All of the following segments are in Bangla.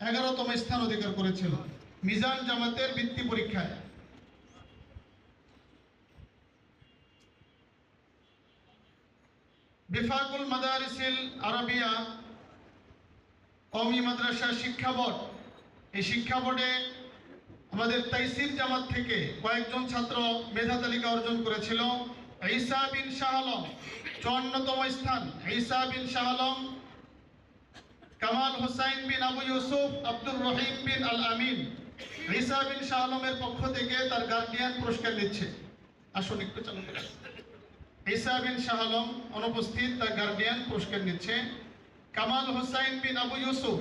এগারোতম স্থান অধিকার করেছিল। মিজান জামাতের বৃত্তি পরীক্ষায়। বিফাকুল মাদারিসিল আরবিয়া কওমি মাদ্রাসা শিক্ষা বোর্ড। এই শিক্ষা বোর্ডে আমাদের তাইসির জামাত থেকে কয়েকজন ছাত্র মেধা তালিকা অর্জন করেছিল। ঈসা বিন শাহ আলম, চুয়ান্নতম স্থান। ঈসা বিন শাহ আলম কামাল হোসাইন বিন আবু ইউসুফ, আব্দুর রহিম বিন আল আমিন ঈসা বিন শাহ পক্ষ থেকে তার গার্ডিয়ান পুরস্কার নিচ্ছে। আসুন একটু চালু করে। ঈসা বিন শাহ আলম অনুপস্থিত, তার গার্ডিয়ান পুরস্কার নিচ্ছে। কামাল হোসাইন বিন আবু ইউসুফ।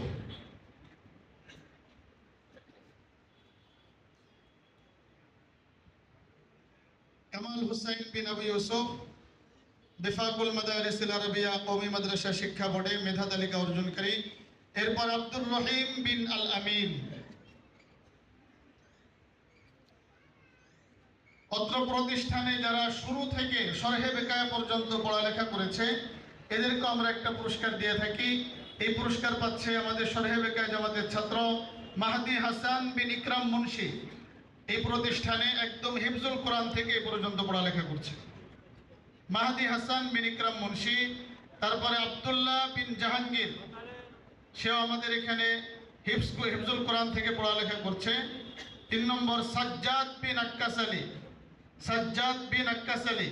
কামাল হোসাইন বিন আবু ইউসুফ বেফাকুল মাদারিসিল আরবিয়া কওমি মাদ্রাসা শিক্ষা বোর্ডে মেধা তালিকা অর্জনকারী এরপর আব্দুর রহিম বিন আল আমিন। অত্র প্রতিষ্ঠানে যারা শুরু থেকে সরহে বেকায়া পর্যন্ত পড়ালেখা করেছে এদেরকে আমরা একটা পুরস্কার দিয়ে থাকি। এই পুরস্কার পাচ্ছে আমাদের সরহে বেকায়া জামাতের ছাত্র মাহাদি হাসান বিন ইকরাম মুন্সি। এই প্রতিষ্ঠানে একদম হিফজুল কোরআন থেকে এ পর্যন্ত পড়ালেখা করছে। মাহাদি হাসান বিন ইকরাম মুন্সি, তারপরে আব্দুল্লাহ বিন জাহাঙ্গীর সেও আমাদের এখানে হিফজ হিফজুল কোরআন থেকে পড়ালেখা করছে। তিন নম্বর, সাজ্জাদ বিন আক্কাস আলী। সাজ্জাদ বিন আক্কাস আলী।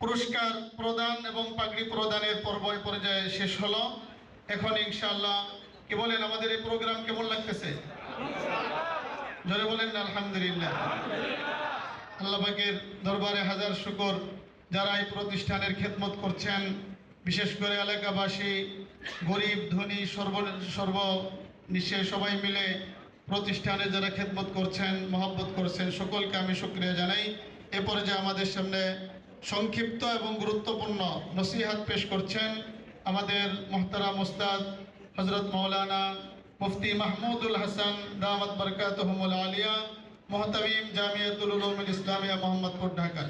পুরস্কার প্রদান এবং পাগড়ি প্রদানের পর্ব পর্যায়ে শেষ হলো। এখন ইনশাআল্লাহ, কি বলেন, আমাদের এই প্রোগ্রাম কেমন লাগতেছে? জোরে বলেন আলহামদুলিল্লাহ। আল্লাহ পাকের দরবারে হাজার শুকর, যারা এই প্রতিষ্ঠানের খেদমত করছেন বিশেষ করে এলাকাবাসী, গরিব, ধনী সর্ব সর্ব নিশ্চয় সবাই মিলে প্রতিষ্ঠানে যারা খেদমত করছেন, মহব্বত করছেন, সকলকে আমি শুক্রিয়া জানাই। এ পর্যায়ে আমাদের সামনে সংক্ষিপ্ত এবং গুরুত্বপূর্ণ নসিহাত পেশ করছেন আমাদের মোহতারাম মোস্তাদ হজরত মৌলানা মুফতি মাহমুদুল হাসান দামাত বরকাতহমুল আলিয়া, মোহতামিম জামিয়াতুল ইসলামিয়া মোহাম্মদপুর, ঢাকা।